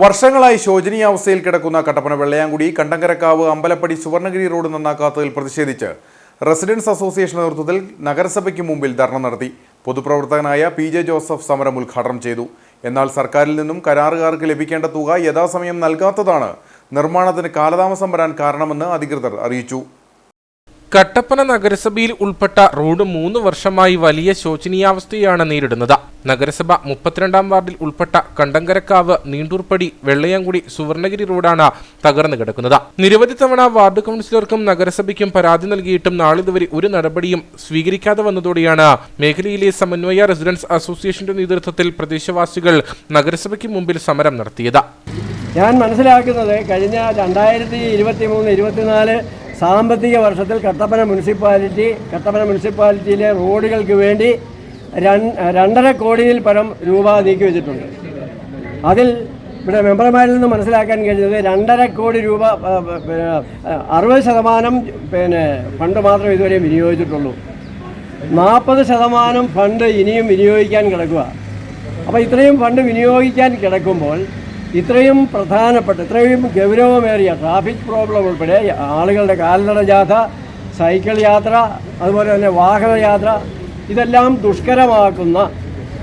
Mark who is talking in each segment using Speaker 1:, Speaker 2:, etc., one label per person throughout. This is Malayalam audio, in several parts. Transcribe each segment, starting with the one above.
Speaker 1: വർഷങ്ങളായി ശോചനീയാവസ്ഥയിൽ കിടക്കുന്ന കട്ടപ്പന വെള്ളയാങ്കുടി കണ്ടങ്കരക്കാവ് അമ്പലപ്പടി സുവർണഗിരി റോഡ് നന്നാക്കാത്തതിൽ പ്രതിഷേധിച്ച് റെസിഡൻസ് അസോസിയേഷൻ നേതൃത്വത്തിൽ നഗരസഭയ്ക്ക് മുമ്പിൽ ധർണ നടത്തി. പൊതുപ്രവർത്തകനായ പി ജെ ജോസഫ് സമരം ഉദ്ഘാടനം ചെയ്തു. എന്നാൽ സർക്കാരിൽ നിന്നും കരാറുകാർക്ക് ലഭിക്കേണ്ട തുക യഥാസമയം നൽകാത്തതാണ് നിർമ്മാണത്തിന് കാലതാമസം വരാൻ കാരണമെന്ന് അധികൃതർ അറിയിച്ചു.
Speaker 2: കട്ടപ്പന നഗരസഭയിൽ ഉൾപ്പെട്ട റോഡ് മൂന്ന് വർഷമായി വലിയ ശോചനീയാവസ്ഥയാണ് നേരിടുന്നത്. നഗരസഭ മുപ്പത്തിരണ്ടാം വാർഡിൽ ഉൾപ്പെട്ട കണ്ടങ്കരക്കാവ് നീണ്ടൂർപ്പടി വെള്ളയാങ്കുടി സുവർണഗിരി റോഡാണ് തകർന്നു കിടക്കുന്നത്. നിരവധി തവണ വാർഡ് കൗൺസിലർക്കും നഗരസഭയ്ക്കും പരാതി നൽകിയിട്ടും നാളിതുവരെ ഒരു നടപടിയും സ്വീകരിക്കാതെ വന്നതോടെയാണ് മേഖലയിലെ സമന്വയ റെസിഡൻസ് അസോസിയേഷന്റെ നേതൃത്വത്തിൽ പ്രദേശവാസികൾ നഗരസഭയ്ക്ക് മുമ്പിൽ സമരം നടത്തിയത്.
Speaker 3: ഞാൻ മനസ്സിലാക്കുന്നത് കഴിഞ്ഞ രണ്ടായിരത്തി ഇരുപത്തി മൂന്ന് ഇരുപത്തിനാല് സാമ്പത്തിക വർഷത്തിൽ കട്ടപ്പന മുനിസിപ്പാലിറ്റി കട്ടപ്പന മുനിസിപ്പാലിറ്റിയിലെ റോഡുകൾക്ക് വേണ്ടി രണ്ടര കോടിയിൽ പരം രൂപ നീക്കി വെച്ചിട്ടുണ്ട്. അതിൽ ഇവിടെ മെമ്പർമാരിൽ നിന്ന് മനസ്സിലാക്കാൻ കഴിഞ്ഞത് രണ്ടര കോടി രൂപ അറുപത് ശതമാനം പിന്നെ ഫണ്ട് മാത്രം ഇതുവരെ വിനിയോഗിച്ചിട്ടുള്ളൂ. നാൽപ്പത് ശതമാനം ഫണ്ട് ഇനിയും വിനിയോഗിക്കാൻ കിടക്കുക അപ്പോൾ ഇത്രയും ഫണ്ട് വിനിയോഗിക്കാൻ കിടക്കുമ്പോൾ ഇത്രയും പ്രധാനപ്പെട്ട ഇത്രയും ഗൗരവമേറിയ ട്രാഫിക് പ്രോബ്ലം ഉൾപ്പെടെ ആളുകളുടെ കാൽനട ജാഥ സൈക്കിൾ യാത്ര അതുപോലെ തന്നെ വാഹനയാത്ര ഇതെല്ലാം ദുഷ്കരമാക്കുന്ന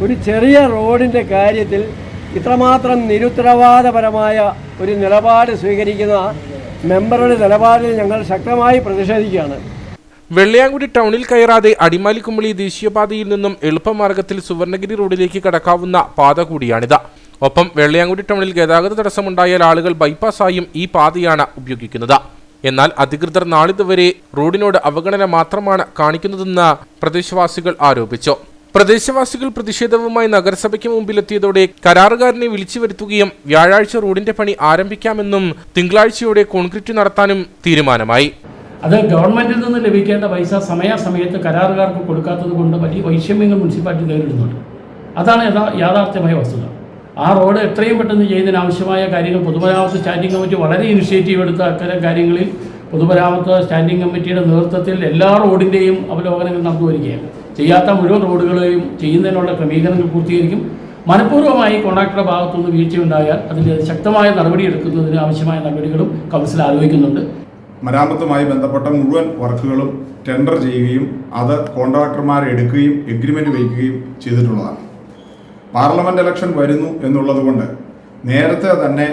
Speaker 3: ഒരു ചെറിയ റോഡിന്റെ കാര്യത്തിൽ ഇത്രമാത്രം നിരുത്തരവാദപരമായ ഒരു നിലപാട് സ്വീകരിക്കുന്ന മെമ്പറുടെ നിലപാടിൽ ഞങ്ങൾ ശക്തമായി പ്രതിഷേധിക്കുകയാണ്.
Speaker 2: വെള്ളയാങ്കുടി ടൗണിൽ കയറാതെ അടിമാലിക്കുമ്പളി ദേശീയപാതയിൽ നിന്നും എളുപ്പമാർഗത്തിൽ സുവർണഗിരി റോഡിലേക്ക് കടക്കാവുന്ന പാത കൂടിയാണിത്. ഒപ്പം വെള്ളയാങ്കുടി ടൗണിൽ ഗതാഗത തടസ്സമുണ്ടായാൽ ആളുകൾ ബൈപ്പാസായും ഈ പാതയാണ് ഉപയോഗിക്കുന്നത്. എന്നാൽ അധികൃതർ നാളിതുവരെ റോഡിനോട് അവഗണന മാത്രമാണ് കാണിക്കുന്നതെന്ന് പ്രദേശവാസികൾ ആരോപിച്ചു. പ്രദേശവാസികൾ പ്രതിഷേധവുമായി നഗരസഭയ്ക്ക് മുമ്പിലെത്തിയതോടെ കരാറുകാരനെ വിളിച്ചു വരുത്തുകയും വ്യാഴാഴ്ച റോഡിന്റെ പണി ആരംഭിക്കാമെന്നും തിങ്കളാഴ്ചയോടെ കോൺക്രീറ്റ് നടത്താനും തീരുമാനമായി.
Speaker 4: അത് ഗവൺമെന്റിൽ നിന്ന് ലഭിക്കേണ്ട പൈസ സമയാസമയത്ത് കരാറുകാർക്ക് കൊടുക്കാത്തത് കൊണ്ട് വലിയ വൈഷമ്യങ്ങൾ മുനിസിപ്പാലിറ്റി നേരിടുന്നുണ്ട്. അതാണ് യഥാ യാഥാർത്ഥ്യമായ വസ്തുത. ആ റോഡ് എത്രയും പെട്ടെന്ന് ചെയ്യുന്നതിന് ആവശ്യമായ കാര്യങ്ങൾ പൊതുമരാമത്ത് സ്റ്റാൻഡിംഗ് കമ്മിറ്റി വളരെ ഇനിഷ്യേറ്റീവ് എടുത്ത അത്തരം കാര്യങ്ങളിൽ പൊതുമരാമത്ത് സ്റ്റാൻഡിംഗ് കമ്മിറ്റിയുടെ നേതൃത്വത്തിൽ എല്ലാ റോഡിന്റെയും അവലോകനങ്ങൾ നടന്നു വരികയാണ്. ചെയ്യാത്ത മുഴുവൻ റോഡുകളെയും ചെയ്യുന്നതിനുള്ള ക്രമീകരണങ്ങൾ പൂർത്തീകരിക്കും. മനഃപൂർവമായി കോൺട്രാക്ടറുടെ ഭാഗത്തുനിന്ന് വീഴ്ചയുണ്ടായാൽ അതിന്റെ ശക്തമായ നടപടി എടുക്കുന്നതിന് ആവശ്യമായ നടപടികളും കൗൺസിൽ ആലോചിക്കുന്നുണ്ട്.
Speaker 5: മരാമത്തുമായി ബന്ധപ്പെട്ട മുഴുവൻ വർക്കുകളും ടെൻഡർ ചെയ്യുകയും അത് കോൺട്രാക്ടർമാരെ എടുക്കുകയും എഗ്രിമെന്റ് വയ്ക്കുകയും ചെയ്തിട്ടുള്ളതാണ്. പാർലമെന്റ് ഇലക്ഷൻ വരുന്നു എന്നുള്ളത് കൊണ്ട് നേരത്തെ തന്നെ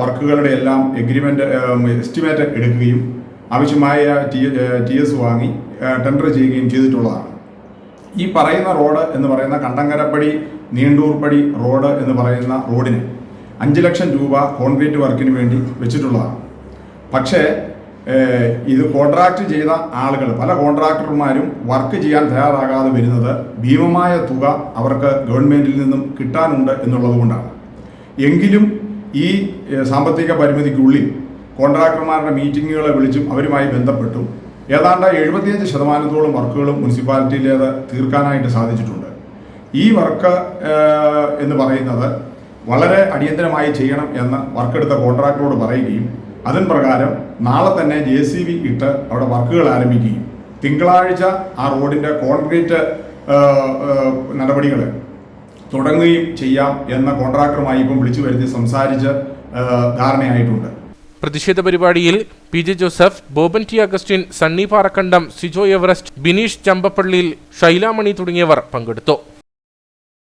Speaker 5: വർക്കുകളുടെ എല്ലാം എഗ്രിമെന്റ് എസ്റ്റിമേറ്റ് എടുക്കുകയും ആവശ്യമായ ടി ടി എസ് വാങ്ങി ടെൻഡർ ചെയ്യുകയും ചെയ്തിട്ടുള്ളതാണ്. ഈ പറയുന്ന റോഡ് എന്ന് പറയുന്ന കണ്ടങ്കരപ്പടി നീണ്ടൂർപ്പടി റോഡ് എന്ന് പറയുന്ന റോഡിന് അഞ്ച് ലക്ഷം രൂപ കോൺക്രീറ്റ് വർക്കിന് വേണ്ടി വെച്ചിട്ടുള്ളതാണ്. പക്ഷേ ഇത് കോൺട്രാക്ട് ചെയ്ത ആളുകൾ പല കോൺട്രാക്ടർമാരും വർക്ക് ചെയ്യാൻ തയ്യാറാകാതെ വരുന്നത് ഭീമമായ തുക അവർക്ക് ഗവൺമെന്റിൽ നിന്നും കിട്ടാനുണ്ട് എന്നുള്ളത് കൊണ്ടാണ്. എങ്കിലും ഈ സാമ്പത്തിക പരിമിതിക്കുള്ളിൽ കോൺട്രാക്ടർമാരുടെ മീറ്റിങ്ങുകളെ വിളിച്ചും അവരുമായി ബന്ധപ്പെട്ടു ഏതാണ്ട് എഴുപത്തിയഞ്ച് ശതമാനത്തോളം വർക്കുകളും മുനിസിപ്പാലിറ്റിയിലേത് തീർക്കാനായിട്ട് സാധിച്ചിട്ടുണ്ട്. ഈ വർക്ക് എന്ന് പറയുന്നത് വളരെ അടിയന്തരമായി ചെയ്യണം എന്ന് വർക്കെടുത്ത കോൺട്രാക്ടറോട് പറയുകയും അതിൻ പ്രകാരം നാളെ തന്നെ ജെ സി ബി ഇട്ട് അവിടെ വർക്കുകൾ ആരംഭിക്കുകയും. തിങ്കളാഴ്ച ആ റോഡിന്റെ കോൺക്രീറ്റ് നടപടികൾ തുടങ്ങുകയും ചെയ്യാം എന്ന കോൺട്രാക്ടറുമായി ഇപ്പം വിളിച്ചു വരുത്തി സംസാരിച്ച് ധാരണയായിട്ടുണ്ട്.
Speaker 2: പ്രതിഷേധ പരിപാടിയിൽ P J Joseph Boban T Augustine Sunny Parakkandam Sijo Everest Bineesh ചമ്പപ്പള്ളിയിൽ Shailamani തുടങ്ങിയവർ പങ്കെടുത്തു.